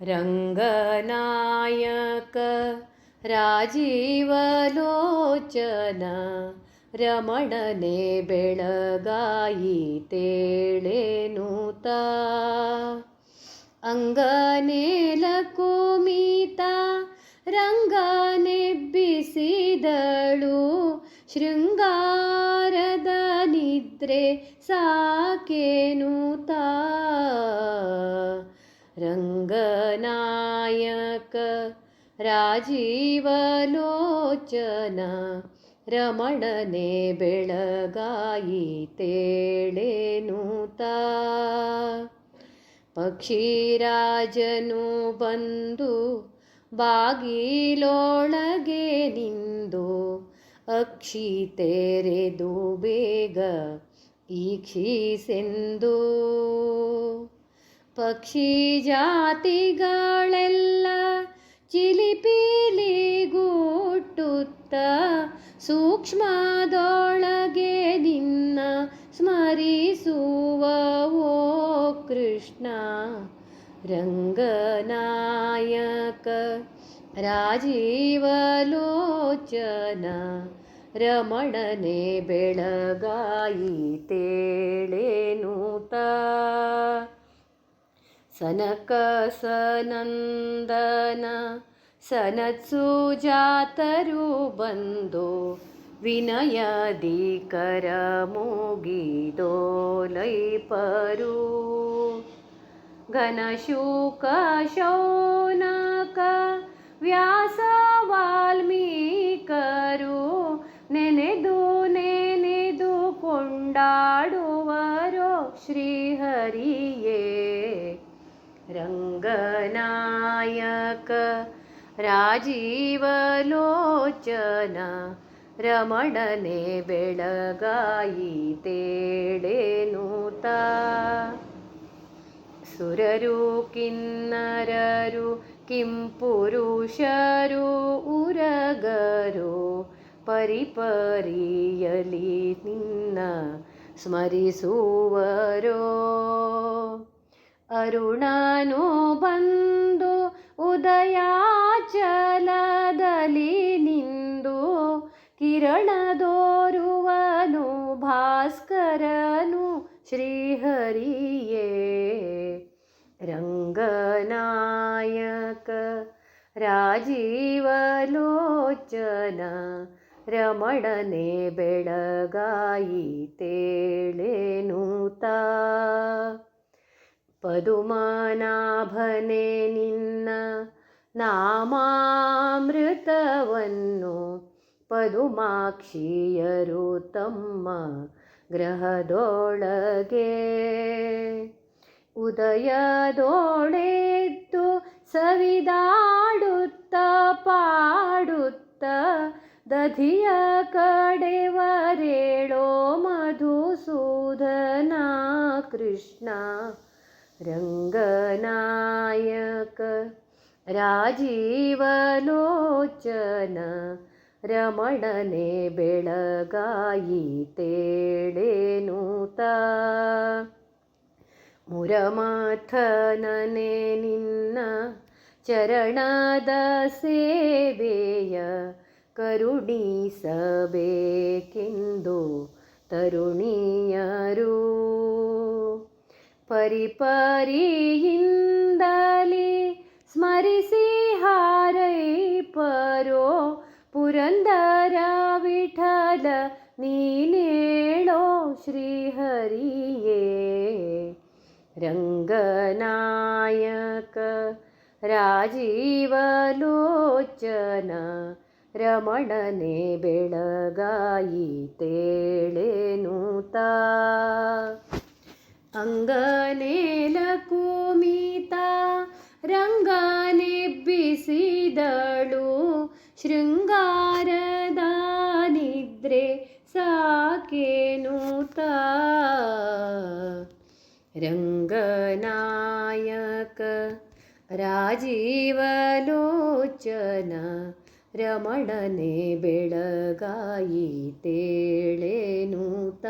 ರಂಗನಾಯಕ ರಾಜೀವಲೋಚನ ರಮಣನೆ ಬೆಳಗಾಯಿ ತೇಳೆನುತ ಅಂಗನೇಲ ಕುಮಿತ ರಂಗನೆಬ್ಬಿಸಿದಳು ಶೃಂಗಾರದ ನಿದ್ರೆ ಸಾಕೇನುತ ರಂಗನಾಯಕ ರಾಜೀವಲೋಚನ ರಮಣನೆ ಬೆಳಗಾಯಿ ತೇಳೆನುತ ಪಕ್ಷಿರಾಜನು ಬಂದು ಬಾಗಿಲೊಳಗೆ ನಿಂದು ಅಕ್ಷಿ ತೆರೆದು ಬೇಗ ಈಕ್ಷಿಸೆಂದು. ಪಕ್ಷಿ ಜಾತಿಗಳೆಲ್ಲ ಚಿಲಿಪಿಲಿ ಗೂಟುತ್ತ ಸೂಕ್ಷ್ಮದೊಳಗೆ ನಿನ್ನ ಸ್ಮರಿಸುವವೋ ಕೃಷ್ಣ. ರಂಗನಾಯಕ ರಾಜೀವಲೋಚನ ರಮಣನೆ ಬೆಳಗಾಯಿ ತೇಳೆನುತ ಸನಕ ಸನಂದನ ಸನತ್ಸುಜಾತರು ಬಂದು ವಿನಯದಿ ಕರ ಮುಗಿದೋಲೈಪರು ಘನಶೂಕ ಶೌನಕ ವ್ಯಾಸ ವಾಲ್ಮೀಕರು ನೆನೆದು ನೆನೆದು ಕೊಂಡಾಡುವರು ಶ್ರೀಹರಿಯೇ ರಂಗನಾಯಕ ರಾಜೀವಲೋಚನ ರಮಣನೆ ಬೆಳಗಾಯಿ ತೇಳೆನುತ ಸುರರು ಕಿನ್ನರರು ಕಿಂಪುರುಷರು ಉರಗರು ಪರಿಪರಿಯಲಿ ನಿನ್ನ ಸ್ಮರಿಸುವರೋ ಅರುಣನು ಬಂದು ಉದಯಾಚಲದಲ್ಲಿ ನಿಂದು ಕಿರಣದೋರುವನು ಭಾಸ್ಕರನು ಶ್ರೀಹರಿಯೇ. ರಂಗನಾಯಕ ರಾಜೀವಲೋಚನ ರಮಣನೆ ಬೆಳಗಾಯಿ ತೇಳೆನುತ ಪದುಮನಾಭನೆ ನಿನ್ನ ನಾಮಾಮೃತವನ್ನು ಪದುಮಾಕ್ಷಿಯರು ತಮ್ಮ ಗ್ರಹದೊಳಗೆ ಉದಯದೋಳೆದ್ದು ಸವಿದಾಡುತ್ತ ಪಾಡುತ್ತ ದಧಿಯ ಕಡೆವರೇಳೋ ಮಧುಸೂದನ ಕೃಷ್ಣ ರಂಗನಾಯಕ ರಾಜೀವಲೋಚನ ರಮಣನೆ ಬೆಳಗಾಯಿ ತೇಳೆನುತ ಮುರಮಾಥನನೆ ನಿನ್ನ ಚರಣದ ಸೇವೆಯ ಕರುಣಿಸಬೇಕೆಂದು ತರುಣಿಯರು ಪರಿಪರಿಯಿಂದಲೇ ಸ್ಮರಿಸಿ ಹಾರೈಪರೋ ಪುರಂದರ ವಿಠಲ ನೀನೇಳೋ ಶ್ರೀಹರಿಯೇ ರಂಗನಾಯಕ ರಾಜೀವಲೋಚನ ರಮಣನೆ ಬೆಳಗಾಯಿ ತೇಳೆನುತ ಅಂಗನೇಲ ಕುಮಿತ ರಂಗನೆಬ್ಬಿಸಿದಳು. ಶೃಂಗಾರದ ನಿದ್ರೆ ಸಾಕೇನೂತ ರಂಗನಾಯಕ ರಾಜೀವಲೋಚನ ರಮಣನೆ ಬೆಳಗಾಯಿ ತೇಳೆನುತ